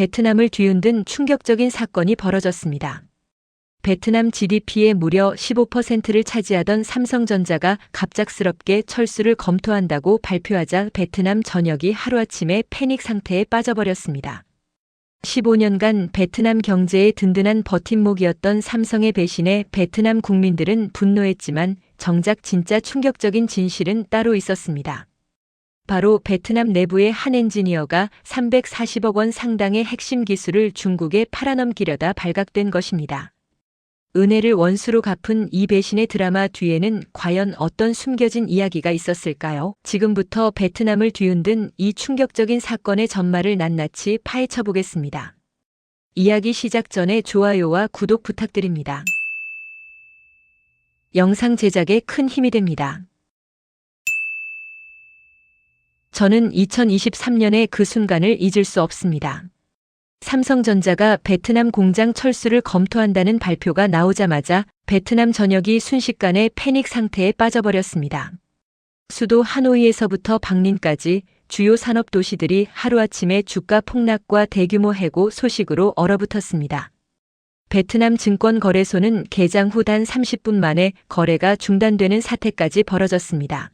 베트남을 뒤흔든 충격적인 사건이 벌어졌습니다. 베트남 GDP의 무려 15%를 차지하던 삼성전자가 갑작스럽게 철수를 검토한다고 발표하자 베트남 전역이 하루아침에 패닉 상태에 빠져버렸습니다. 15년간 베트남 경제의 든든한 버팀목이었던 삼성의 배신에 베트남 국민들은 분노했지만 정작 진짜 충격적인 진실은 따로 있었습니다. 바로 베트남 내부의 한 엔지니어가 340억 원 상당의 핵심 기술을 중국에 팔아넘기려다 발각된 것입니다. 은혜를 원수로 갚은 이 배신의 드라마 뒤에는 과연 어떤 숨겨진 이야기가 있었을까요? 지금부터 베트남을 뒤흔든 이 충격적인 사건의 전말을 낱낱이 파헤쳐 보겠습니다. 이야기 시작 전에 좋아요와 구독 부탁드립니다. 영상 제작에 큰 힘이 됩니다. 저는 2023년의 그 순간을 잊을 수 없습니다. 삼성전자가 베트남 공장 철수를 검토한다는 발표가 나오자마자 베트남 전역이 순식간에 패닉 상태에 빠져버렸습니다. 수도 하노이에서부터 박린까지 주요 산업 도시들이 하루아침에 주가 폭락과 대규모 해고 소식으로 얼어붙었습니다. 베트남 증권거래소는 개장 후 단 30분 만에 거래가 중단되는 사태까지 벌어졌습니다.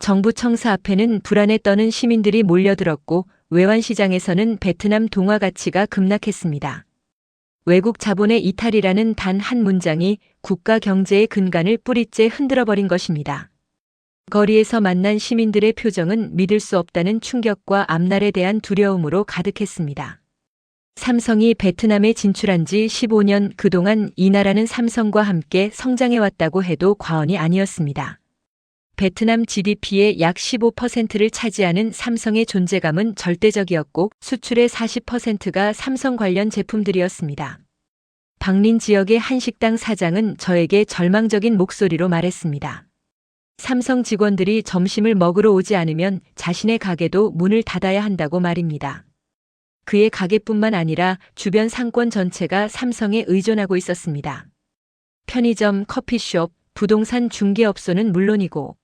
정부 청사 앞에는 불안에 떠는 시민들이 몰려들었고 외환시장에서는 베트남 동화 가치가 급락했습니다. 외국 자본의 이탈이라는 단 한 문장이 국가 경제의 근간을 뿌리째 흔들어버린 것입니다. 거리에서 만난 시민들의 표정은 믿을 수 없다는 충격과 앞날에 대한 두려움으로 가득했습니다. 삼성이 베트남에 진출한 지 15년 그동안 이 나라는 삼성과 함께 성장해왔다고 해도 과언이 아니었습니다. 베트남 GDP의 약 15%를 차지하는 삼성의 존재감은 절대적이었고 수출의 40%가 삼성 관련 제품들이었습니다. 박린 지역의 한 식당 사장은 저에게 절망적인 목소리로 말했습니다. 삼성 직원들이 점심을 먹으러 오지 않으면 자신의 가게도 문을 닫아야 한다고 말입니다. 그의 가게뿐만 아니라 주변 상권 전체가 삼성에 의존하고 있었습니다. 편의점, 커피숍, 부동산 중개업소는 물론이고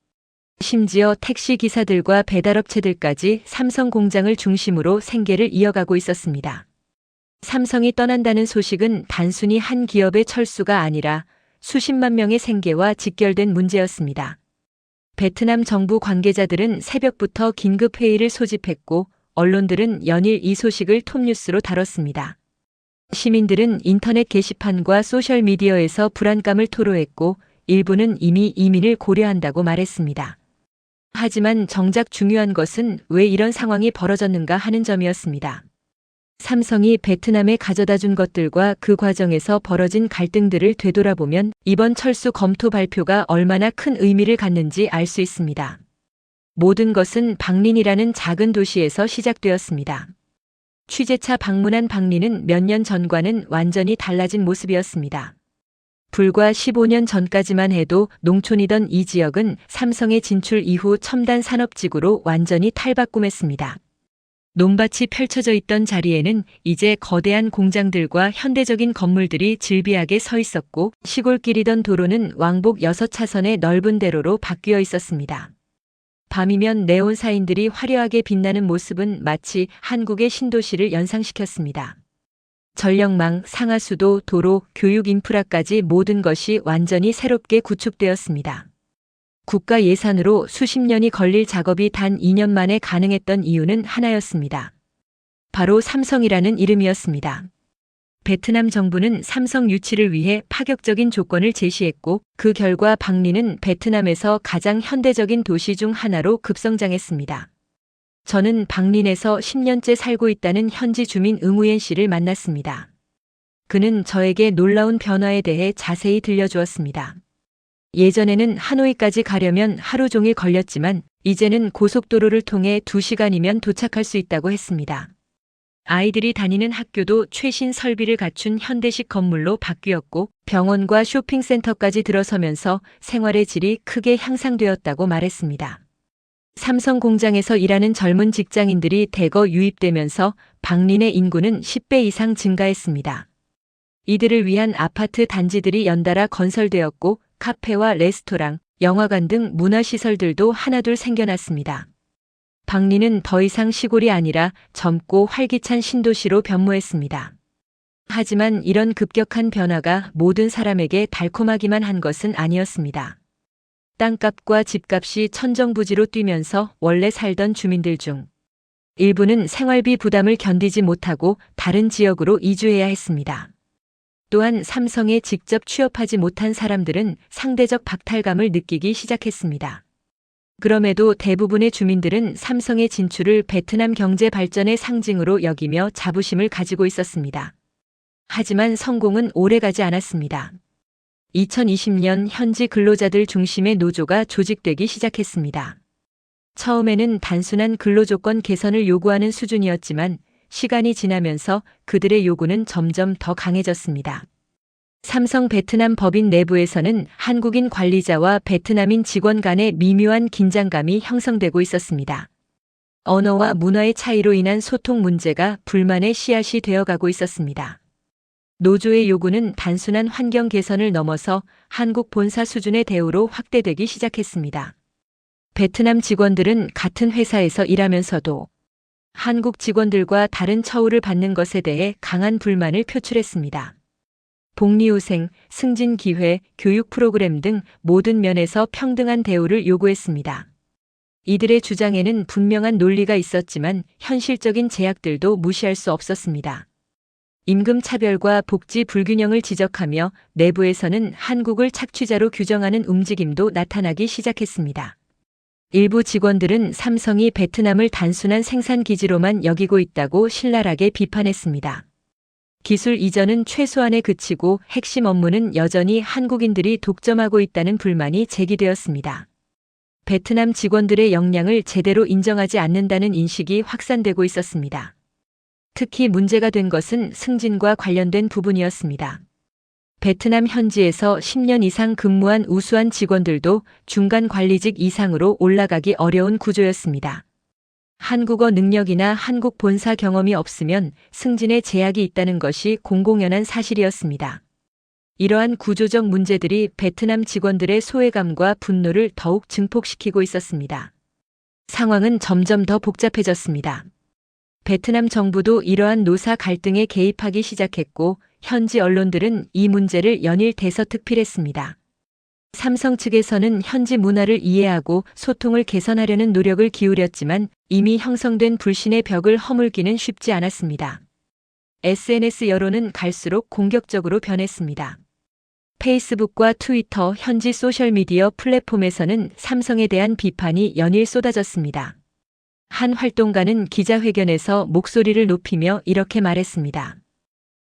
심지어 택시 기사들과 배달업체들까지 삼성 공장을 중심으로 생계를 이어가고 있었습니다. 삼성이 떠난다는 소식은 단순히 한 기업의 철수가 아니라 수십만 명의 생계와 직결된 문제였습니다. 베트남 정부 관계자들은 새벽부터 긴급 회의를 소집했고 언론들은 연일 이 소식을 톱뉴스로 다뤘습니다. 시민들은 인터넷 게시판과 소셜 미디어에서 불안감을 토로했고 일부는 이미 이민을 고려한다고 말했습니다. 하지만 정작 중요한 것은 왜 이런 상황이 벌어졌는가 하는 점이었습니다. 삼성이 베트남에 가져다 준 것들과 그 과정에서 벌어진 갈등들을 되돌아보면 이번 철수 검토 발표가 얼마나 큰 의미를 갖는지 알 수 있습니다. 모든 것은 박린이라는 작은 도시에서 시작되었습니다. 취재차 방문한 박린은 몇 년 전과는 완전히 달라진 모습이었습니다. 불과 15년 전까지만 해도 농촌이던 이 지역은 삼성의 진출 이후 첨단 산업지구로 완전히 탈바꿈했습니다. 논밭이 펼쳐져 있던 자리에는 이제 거대한 공장들과 현대적인 건물들이 질비하게 서 있었고 시골길이던 도로는 왕복 6차선의 넓은 대로로 바뀌어 있었습니다. 밤이면 네온 사인들이 화려하게 빛나는 모습은 마치 한국의 신도시를 연상시켰습니다. 전력망, 상하수도, 도로, 교육 인프라까지 모든 것이 완전히 새롭게 구축되었습니다. 국가 예산으로 수십 년이 걸릴 작업이 단 2년 만에 가능했던 이유는 하나였습니다. 바로 삼성이라는 이름이었습니다. 베트남 정부는 삼성 유치를 위해 파격적인 조건을 제시했고 그 결과 박리는 베트남에서 가장 현대적인 도시 중 하나로 급성장했습니다. 저는 박린에서 10년째 살고 있다는 현지 주민 응우옌 씨를 만났습니다. 그는 저에게 놀라운 변화에 대해 자세히 들려주었습니다. 예전에는 하노이까지 가려면 하루 종일 걸렸지만 이제는 고속도로를 통해 2시간이면 도착할 수 있다고 했습니다. 아이들이 다니는 학교도 최신 설비를 갖춘 현대식 건물로 바뀌었고 병원과 쇼핑센터까지 들어서면서 생활의 질이 크게 향상되었다고 말했습니다. 삼성 공장에서 일하는 젊은 직장인들이 대거 유입되면서 박린의 인구는 10배 이상 증가했습니다. 이들을 위한 아파트 단지들이 연달아 건설되었고 카페와 레스토랑, 영화관 등 문화시설들도 하나둘 생겨났습니다. 박리는 더 이상 시골이 아니라 젊고 활기찬 신도시로 변모했습니다. 하지만 이런 급격한 변화가 모든 사람에게 달콤하기만 한 것은 아니었습니다. 땅값과 집값이 천정부지로 뛰면서 원래 살던 주민들 중 일부는 생활비 부담을 견디지 못하고 다른 지역으로 이주해야 했습니다. 또한 삼성에 직접 취업하지 못한 사람들은 상대적 박탈감을 느끼기 시작했습니다. 그럼에도 대부분의 주민들은 삼성의 진출을 베트남 경제 발전의 상징으로 여기며 자부심을 가지고 있었습니다. 하지만 성공은 오래가지 않았습니다. 2020년 현지 근로자들 중심의 노조가 조직되기 시작했습니다. 처음에는 단순한 근로조건 개선을 요구하는 수준이었지만 시간이 지나면서 그들의 요구는 점점 더 강해졌습니다. 삼성 베트남 법인 내부에서는 한국인 관리자와 베트남인 직원 간의 미묘한 긴장감이 형성되고 있었습니다. 언어와 문화의 차이로 인한 소통 문제가 불만의 씨앗이 되어가고 있었습니다. 노조의 요구는 단순한 환경 개선을 넘어서 한국 본사 수준의 대우로 확대되기 시작했습니다. 베트남 직원들은 같은 회사에서 일하면서도 한국 직원들과 다른 처우를 받는 것에 대해 강한 불만을 표출했습니다. 복리후생, 승진 기회, 교육 프로그램 등 모든 면에서 평등한 대우를 요구했습니다. 이들의 주장에는 분명한 논리가 있었지만 현실적인 제약들도 무시할 수 없었습니다. 임금 차별과 복지 불균형을 지적하며 내부에서는 한국을 착취자로 규정하는 움직임도 나타나기 시작했습니다. 일부 직원들은 삼성이 베트남을 단순한 생산 기지로만 여기고 있다고 신랄하게 비판했습니다. 기술 이전은 최소한에 그치고 핵심 업무는 여전히 한국인들이 독점하고 있다는 불만이 제기되었습니다. 베트남 직원들의 역량을 제대로 인정하지 않는다는 인식이 확산되고 있었습니다. 특히 문제가 된 것은 승진과 관련된 부분이었습니다. 베트남 현지에서 10년 이상 근무한 우수한 직원들도 중간 관리직 이상으로 올라가기 어려운 구조였습니다. 한국어 능력이나 한국 본사 경험이 없으면 승진에 제약이 있다는 것이 공공연한 사실이었습니다. 이러한 구조적 문제들이 베트남 직원들의 소외감과 분노를 더욱 증폭시키고 있었습니다. 상황은 점점 더 복잡해졌습니다. 베트남 정부도 이러한 노사 갈등에 개입하기 시작했고 현지 언론들은 이 문제를 연일 대서특필했습니다. 삼성 측에서는 현지 문화를 이해하고 소통을 개선하려는 노력을 기울였지만 이미 형성된 불신의 벽을 허물기는 쉽지 않았습니다. SNS 여론은 갈수록 공격적으로 변했습니다. 페이스북과 트위터, 현지 소셜미디어 플랫폼에서는 삼성에 대한 비판이 연일 쏟아졌습니다. 한 활동가는 기자회견에서 목소리를 높이며 이렇게 말했습니다.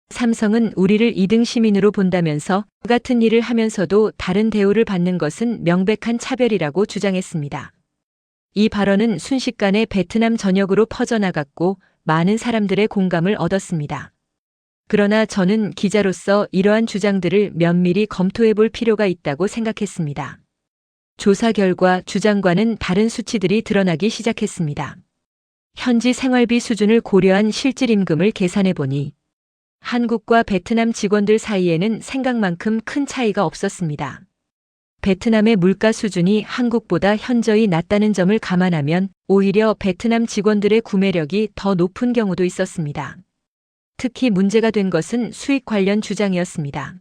삼성은 우리를 2등 시민으로 본다면서 같은 일을 하면서도 다른 대우를 받는 것은 명백한 차별이라고 주장했습니다. 이 발언은 순식간에 베트남 전역으로 퍼져나갔고 많은 사람들의 공감을 얻었습니다. 그러나 저는 기자로서 이러한 주장들을 면밀히 검토해 볼 필요가 있다고 생각했습니다. 조사 결과 주장과는 다른 수치들이 드러나기 시작했습니다. 현지 생활비 수준을 고려한 실질 임금을 계산해 보니 한국과 베트남 직원들 사이에는 생각만큼 큰 차이가 없었습니다. 베트남의 물가 수준이 한국보다 현저히 낮다는 점을 감안하면 오히려 베트남 직원들의 구매력이 더 높은 경우도 있었습니다. 특히 문제가 된 것은 수익 관련 주장이었습니다.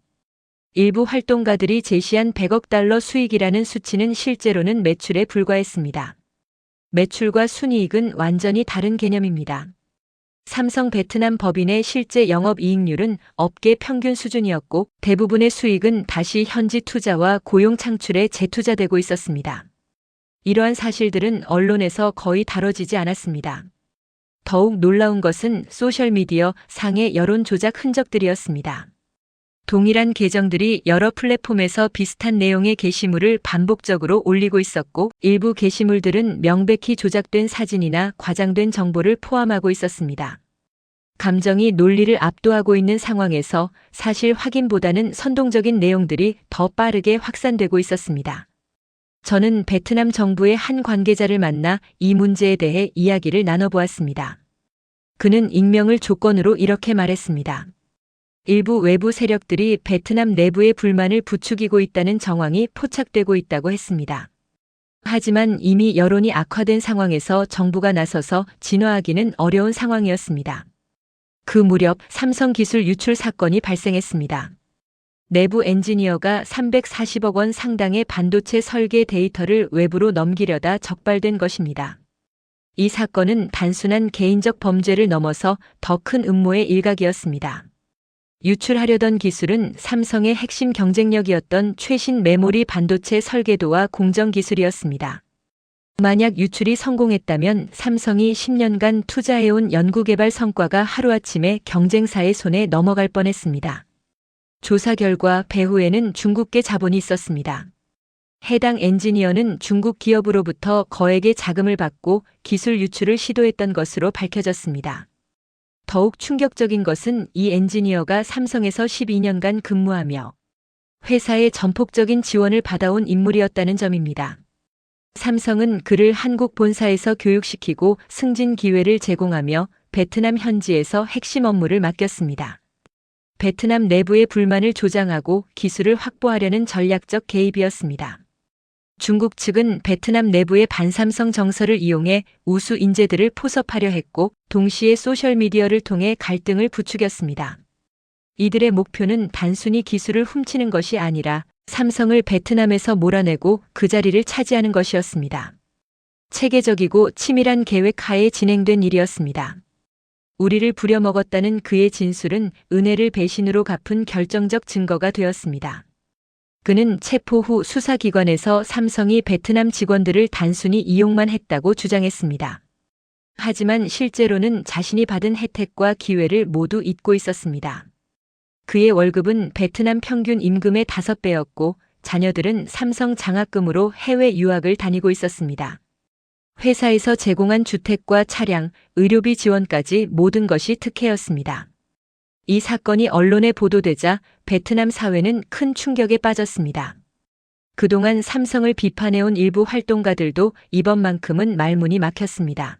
일부 활동가들이 제시한 100억 달러 수익이라는 수치는 실제로는 매출에 불과했습니다. 매출과 순이익은 완전히 다른 개념입니다. 삼성 베트남 법인의 실제 영업 이익률은 업계 평균 수준이었고 대부분의 수익은 다시 현지 투자와 고용 창출에 재투자되고 있었습니다. 이러한 사실들은 언론에서 거의 다뤄지지 않았습니다. 더욱 놀라운 것은 소셜미디어 상의 여론 조작 흔적들이었습니다. 동일한 계정들이 여러 플랫폼에서 비슷한 내용의 게시물을 반복적으로 올리고 있었고 일부 게시물들은 명백히 조작된 사진이나 과장된 정보를 포함하고 있었습니다. 감정이 논리를 압도하고 있는 상황에서 사실 확인보다는 선동적인 내용들이 더 빠르게 확산되고 있었습니다. 저는 베트남 정부의 한 관계자를 만나 이 문제에 대해 이야기를 나눠보았습니다. 그는 익명을 조건으로 이렇게 말했습니다. 일부 외부 세력들이 베트남 내부의 불만을 부추기고 있다는 정황이 포착되고 있다고 했습니다. 하지만 이미 여론이 악화된 상황에서 정부가 나서서 진화하기는 어려운 상황이었습니다. 그 무렵 삼성 기술 유출 사건이 발생했습니다. 내부 엔지니어가 340억 원 상당의 반도체 설계 데이터를 외부로 넘기려다 적발된 것입니다. 이 사건은 단순한 개인적 범죄를 넘어서 더 큰 음모의 일각이었습니다. 유출하려던 기술은 삼성의 핵심 경쟁력이었던 최신 메모리 반도체 설계도와 공정 기술이었습니다. 만약 유출이 성공했다면 삼성이 10년간 투자해온 연구개발 성과가 하루아침에 경쟁사의 손에 넘어갈 뻔했습니다. 조사 결과 배후에는 중국계 자본이 있었습니다. 해당 엔지니어는 중국 기업으로부터 거액의 자금을 받고 기술 유출을 시도했던 것으로 밝혀졌습니다. 더욱 충격적인 것은 이 엔지니어가 삼성에서 12년간 근무하며 회사의 전폭적인 지원을 받아온 인물이었다는 점입니다. 삼성은 그를 한국 본사에서 교육시키고 승진 기회를 제공하며 베트남 현지에서 핵심 업무를 맡겼습니다. 베트남 내부의 불만을 조장하고 기술을 확보하려는 전략적 개입이었습니다. 중국 측은 베트남 내부의 반삼성 정서를 이용해 우수 인재들을 포섭하려 했고 동시에 소셜미디어를 통해 갈등을 부추겼습니다. 이들의 목표는 단순히 기술을 훔치는 것이 아니라 삼성을 베트남에서 몰아내고 그 자리를 차지하는 것이었습니다. 체계적이고 치밀한 계획 하에 진행된 일이었습니다. 우리를 부려먹었다는 그의 진술은 은혜를 배신으로 갚은 결정적 증거가 되었습니다. 그는 체포 후 수사기관에서 삼성이 베트남 직원들을 단순히 이용만 했다고 주장했습니다. 하지만 실제로는 자신이 받은 혜택과 기회를 모두 잊고 있었습니다. 그의 월급은 베트남 평균 임금의 5배였고 자녀들은 삼성 장학금으로 해외 유학을 다니고 있었습니다. 회사에서 제공한 주택과 차량, 의료비 지원까지 모든 것이 특혜였습니다. 이 사건이 언론에 보도되자 베트남 사회는 큰 충격에 빠졌습니다. 그동안 삼성을 비판해온 일부 활동가들도 이번만큼은 말문이 막혔습니다.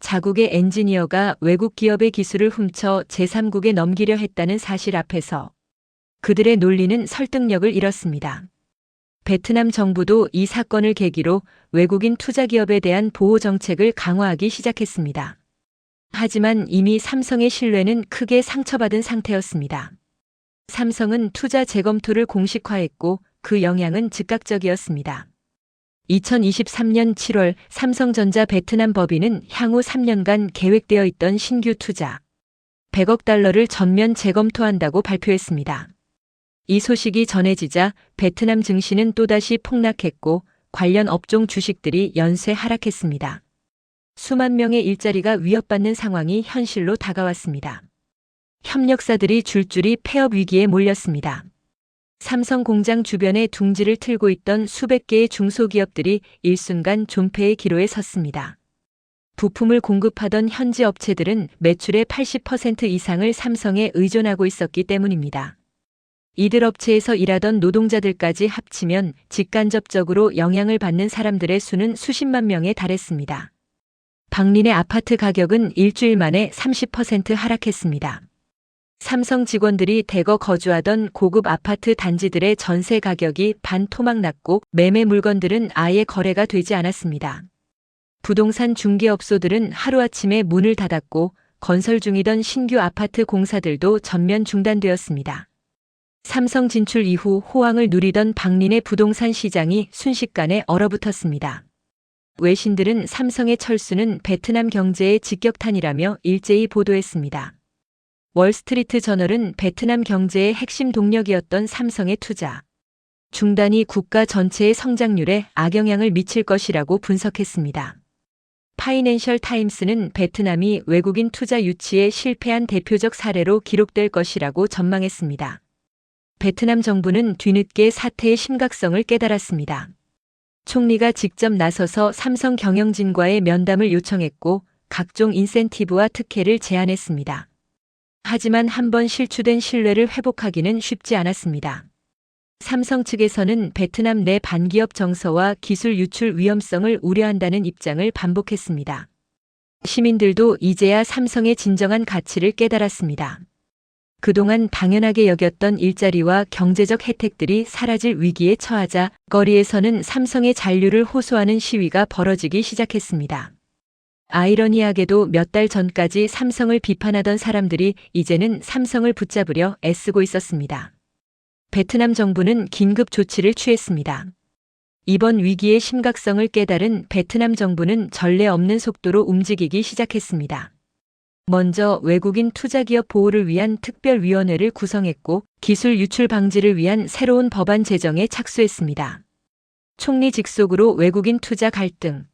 자국의 엔지니어가 외국 기업의 기술을 훔쳐 제3국에 넘기려 했다는 사실 앞에서 그들의 논리는 설득력을 잃었습니다. 베트남 정부도 이 사건을 계기로 외국인 투자 기업에 대한 보호 정책을 강화하기 시작했습니다. 하지만 이미 삼성의 신뢰는 크게 상처받은 상태였습니다. 삼성은 투자 재검토를 공식화했고 그 영향은 즉각적이었습니다. 2023년 7월 삼성전자 베트남 법인은 향후 3년간 계획되어 있던 신규 투자 100억 달러를 전면 재검토한다고 발표했습니다. 이 소식이 전해지자 베트남 증시는 또다시 폭락했고 관련 업종 주식들이 연쇄 하락했습니다. 수만 명의 일자리가 위협받는 상황이 현실로 다가왔습니다. 협력사들이 줄줄이 폐업 위기에 몰렸습니다. 삼성 공장 주변에 둥지를 틀고 있던 수백 개의 중소기업들이 일순간 존폐의 기로에 섰습니다. 부품을 공급하던 현지 업체들은 매출의 80% 이상을 삼성에 의존하고 있었기 때문입니다. 이들 업체에서 일하던 노동자들까지 합치면 직간접적으로 영향을 받는 사람들의 수는 수십만 명에 달했습니다. 박린의 아파트 가격은 일주일 만에 30% 하락했습니다. 삼성 직원들이 대거 거주하던 고급 아파트 단지들의 전세 가격이 반토막 났고 매매 물건들은 아예 거래가 되지 않았습니다. 부동산 중개업소들은 하루아침에 문을 닫았고 건설 중이던 신규 아파트 공사들도 전면 중단되었습니다. 삼성 진출 이후 호황을 누리던 박린의 부동산 시장이 순식간에 얼어붙었습니다. 외신들은 삼성의 철수는 베트남 경제의 직격탄이라며 일제히 보도했습니다. 월스트리트 저널은 베트남 경제의 핵심 동력이었던 삼성의 투자 중단이 국가 전체의 성장률에 악영향을 미칠 것이라고 분석했습니다. 파이낸셜 타임스는 베트남이 외국인 투자 유치에 실패한 대표적 사례로 기록될 것이라고 전망했습니다. 베트남 정부는 뒤늦게 사태의 심각성을 깨달았습니다. 총리가 직접 나서서 삼성 경영진과의 면담을 요청했고 각종 인센티브와 특혜를 제안했습니다. 하지만 한번 실추된 신뢰를 회복하기는 쉽지 않았습니다. 삼성 측에서는 베트남 내 반기업 정서와 기술 유출 위험성을 우려한다는 입장을 반복했습니다. 시민들도 이제야 삼성의 진정한 가치를 깨달았습니다. 그동안 당연하게 여겼던 일자리와 경제적 혜택들이 사라질 위기에 처하자 거리에서는 삼성의 잔류를 호소하는 시위가 벌어지기 시작했습니다. 아이러니하게도 몇 달 전까지 삼성을 비판하던 사람들이 이제는 삼성을 붙잡으려 애쓰고 있었습니다. 베트남 정부는 긴급 조치를 취했습니다. 이번 위기의 심각성을 깨달은 베트남 정부는 전례 없는 속도로 움직이기 시작했습니다. 먼저 외국인 투자기업 보호를 위한 특별위원회를 구성했고 기술 유출 방지를 위한 새로운 법안 제정에 착수했습니다. 총리 직속으로 외국인 투자 갈등,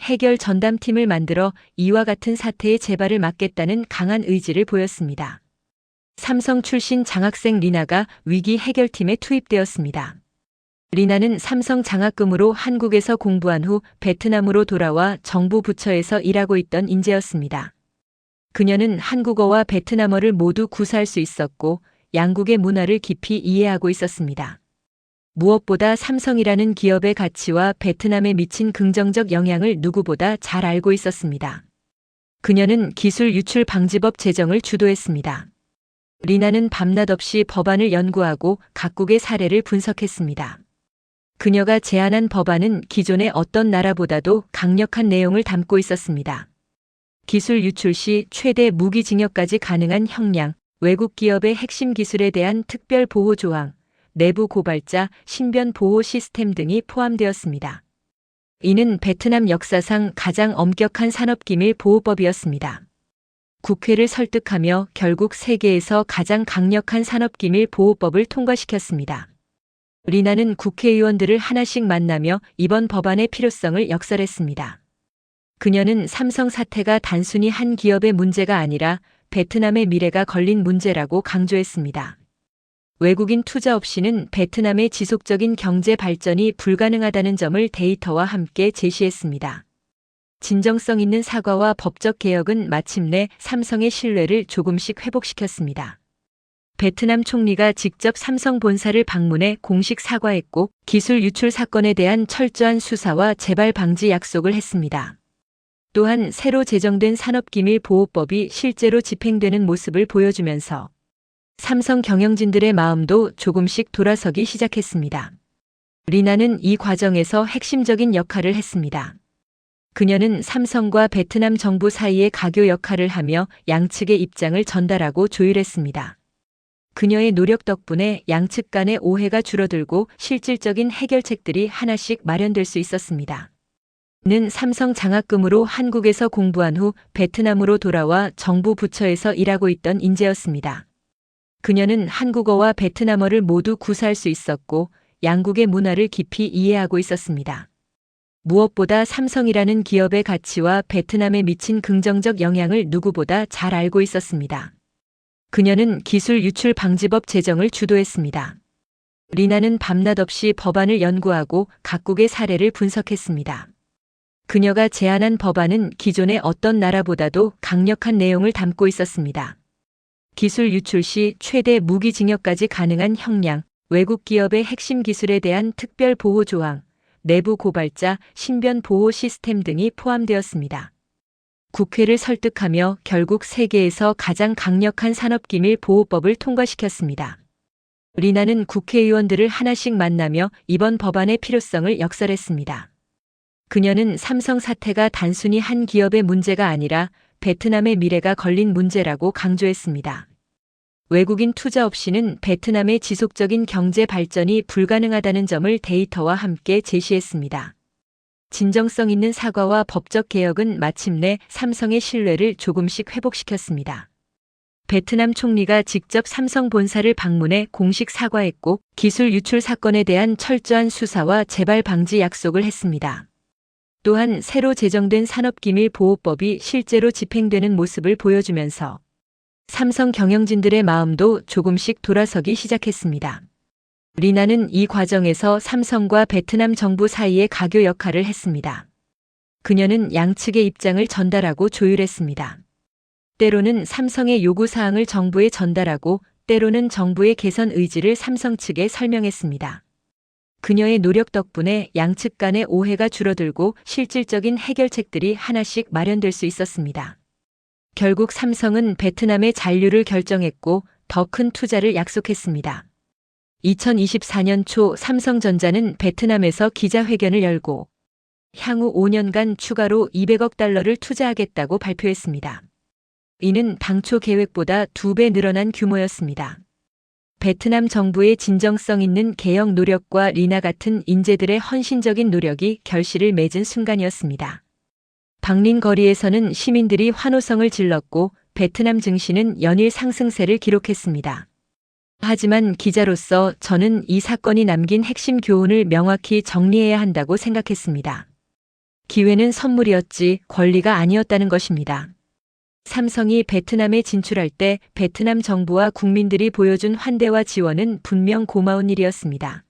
해결 전담팀을 만들어 이와 같은 사태의 재발을 막겠다는 강한 의지를 보였습니다. 삼성 출신 장학생 리나가 위기 해결팀에 투입되었습니다. 리나는 삼성 장학금으로 한국에서 공부한 후 베트남으로 돌아와 정부 부처에서 일하고 있던 인재였습니다. 그녀는 한국어와 베트남어를 모두 구사할 수 있었고 양국의 문화를 깊이 이해하고 있었습니다. 무엇보다 삼성이라는 기업의 가치와 베트남에 미친 긍정적 영향을 누구보다 잘 알고 있었습니다. 그녀는 기술 유출 방지법 제정을 주도했습니다. 리나는 밤낮 없이 법안을 연구하고 각국의 사례를 분석했습니다. 그녀가 제안한 법안은 기존의 어떤 나라보다도 강력한 내용을 담고 있었습니다. 기술 유출 시 최대 무기징역까지 가능한 형량, 외국 기업의 핵심 기술에 대한 특별 보호 조항, 내부 고발자, 신변 보호 시스템 등이 포함되었습니다. 이는 베트남 역사상 가장 엄격한 산업기밀 보호법이었습니다. 국회를 설득하며 결국 세계에서 가장 강력한 산업기밀 보호법을 통과시켰습니다. 리나는 국회의원들을 하나씩 만나며 이번 법안의 필요성을 역설했습니다. 그녀는 삼성 사태가 단순히 한 기업의 문제가 아니라 베트남의 미래가 걸린 문제라고 강조했습니다. 외국인 투자 없이는 베트남의 지속적인 경제 발전이 불가능하다는 점을 데이터와 함께 제시했습니다. 진정성 있는 사과와 법적 개혁은 마침내 삼성의 신뢰를 조금씩 회복시켰습니다. 베트남 총리가 직접 삼성 본사를 방문해 공식 사과했고 기술 유출 사건에 대한 철저한 수사와 재발 방지 약속을 했습니다. 또한 새로 제정된 산업기밀 보호법이 실제로 집행되는 모습을 보여주면서 삼성 경영진들의 마음도 조금씩 돌아서기 시작했습니다. 리나는 이 과정에서 핵심적인 역할을 했습니다. 그녀는 삼성과 베트남 정부 사이의 가교 역할을 하며 양측의 입장을 전달하고 조율했습니다. 그녀의 노력 덕분에 양측 간의 오해가 줄어들고 실질적인 해결책들이 하나씩 마련될 수 있었습니다. 는 삼성 장학금으로 한국에서 공부한 후 베트남으로 돌아와 정부 부처에서 일하고 있던 인재였습니다. 그녀는 한국어와 베트남어를 모두 구사할 수 있었고 양국의 문화를 깊이 이해하고 있었습니다. 무엇보다 삼성이라는 기업의 가치와 베트남에 미친 긍정적 영향을 누구보다 잘 알고 있었습니다. 그녀는 기술 유출 방지법 제정을 주도했습니다. 리나는 밤낮 없이 법안을 연구하고 각국의 사례를 분석했습니다. 그녀가 제안한 법안은 기존의 어떤 나라보다도 강력한 내용을 담고 있었습니다. 기술 유출 시 최대 무기징역까지 가능한 형량, 외국 기업의 핵심 기술에 대한 특별 보호 조항, 내부 고발자, 신변 보호 시스템 등이 포함되었습니다. 국회를 설득하며 결국 세계에서 가장 강력한 산업기밀 보호법을 통과시켰습니다. 리나는 국회의원들을 하나씩 만나며 이번 법안의 필요성을 역설했습니다. 그녀는 삼성 사태가 단순히 한 기업의 문제가 아니라 베트남의 미래가 걸린 문제라고 강조했습니다. 외국인 투자 없이는 베트남의 지속적인 경제 발전이 불가능하다는 점을 데이터와 함께 제시했습니다. 진정성 있는 사과와 법적 개혁은 마침내 삼성의 신뢰를 조금씩 회복시켰습니다. 베트남 총리가 직접 삼성 본사를 방문해 공식 사과했고 기술 유출 사건에 대한 철저한 수사와 재발 방지 약속을 했습니다. 또한 새로 제정된 산업기밀 보호법이 실제로 집행되는 모습을 보여주면서 삼성 경영진들의 마음도 조금씩 돌아서기 시작했습니다. 리나는 이 과정에서 삼성과 베트남 정부 사이의 가교 역할을 했습니다. 그녀는 양측의 입장을 전달하고 조율했습니다. 때로는 삼성의 요구사항을 정부에 전달하고 때로는 정부의 개선 의지를 삼성 측에 설명했습니다. 그녀의 노력 덕분에 양측 간의 오해가 줄어들고 실질적인 해결책들이 하나씩 마련될 수 있었습니다. 결국 삼성은 베트남의 잔류를 결정했고 더 큰 투자를 약속했습니다. 2024년 초 삼성전자는 베트남에서 기자회견을 열고 향후 5년간 추가로 200억 달러를 투자하겠다고 발표했습니다. 이는 당초 계획보다 2배 늘어난 규모였습니다. 베트남 정부의 진정성 있는 개혁 노력과 리나 같은 인재들의 헌신적인 노력이 결실을 맺은 순간이었습니다. 박린 거리에서는 시민들이 환호성을 질렀고 베트남 증시는 연일 상승세를 기록했습니다. 하지만 기자로서 저는 이 사건이 남긴 핵심 교훈을 명확히 정리해야 한다고 생각했습니다. 기회는 선물이었지 권리가 아니었다는 것입니다. 삼성이 베트남에 진출할 때 베트남 정부와 국민들이 보여준 환대와 지원은 분명 고마운 일이었습니다.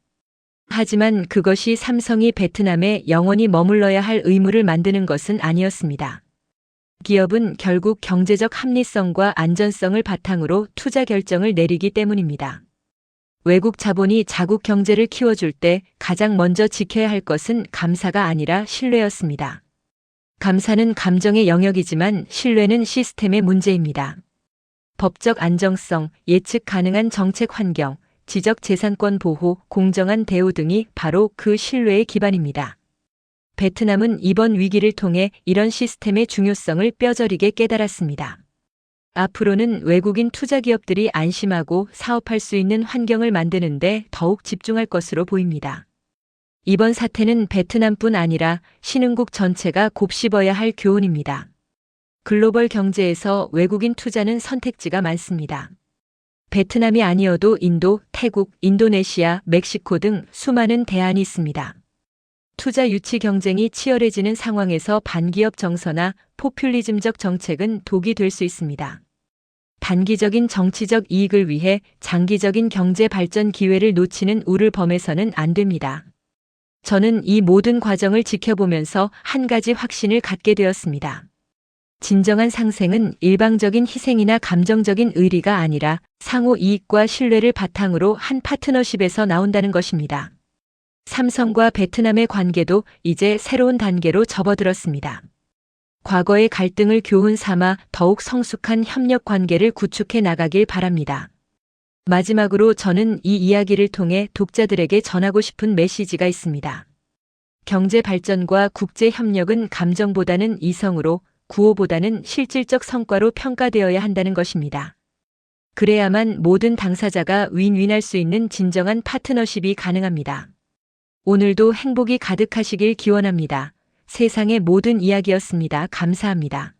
하지만 그것이 삼성이 베트남에 영원히 머물러야 할 의무를 만드는 것은 아니었습니다. 기업은 결국 경제적 합리성과 안전성을 바탕으로 투자 결정을 내리기 때문입니다. 외국 자본이 자국 경제를 키워줄 때 가장 먼저 지켜야 할 것은 감사가 아니라 신뢰였습니다. 감사는 감정의 영역이지만 신뢰는 시스템의 문제입니다. 법적 안정성, 예측 가능한 정책 환경, 지적 재산권 보호, 공정한 대우 등이 바로 그 신뢰의 기반입니다. 베트남은 이번 위기를 통해 이런 시스템의 중요성을 뼈저리게 깨달았습니다. 앞으로는 외국인 투자 기업들이 안심하고 사업할 수 있는 환경을 만드는데 더욱 집중할 것으로 보입니다. 이번 사태는 베트남뿐 아니라 신흥국 전체가 곱씹어야 할 교훈입니다. 글로벌 경제에서 외국인 투자는 선택지가 많습니다. 베트남이 아니어도 인도, 태국, 인도네시아, 멕시코 등 수많은 대안이 있습니다. 투자 유치 경쟁이 치열해지는 상황에서 반기업 정서나 포퓰리즘적 정책은 독이 될 수 있습니다. 단기적인 정치적 이익을 위해 장기적인 경제 발전 기회를 놓치는 우를 범해서는 안 됩니다. 저는 이 모든 과정을 지켜보면서 한 가지 확신을 갖게 되었습니다. 진정한 상생은 일방적인 희생이나 감정적인 의리가 아니라 상호 이익과 신뢰를 바탕으로 한 파트너십에서 나온다는 것입니다. 삼성과 베트남의 관계도 이제 새로운 단계로 접어들었습니다. 과거의 갈등을 교훈 삼아 더욱 성숙한 협력 관계를 구축해 나가길 바랍니다. 마지막으로 저는 이 이야기를 통해 독자들에게 전하고 싶은 메시지가 있습니다. 경제 발전과 국제 협력은 감정보다는 이성으로 구호보다는 실질적 성과로 평가되어야 한다는 것입니다. 그래야만 모든 당사자가 윈윈할 수 있는 진정한 파트너십이 가능합니다. 오늘도 행복이 가득하시길 기원합니다. 세상의 모든 이야기였습니다. 감사합니다.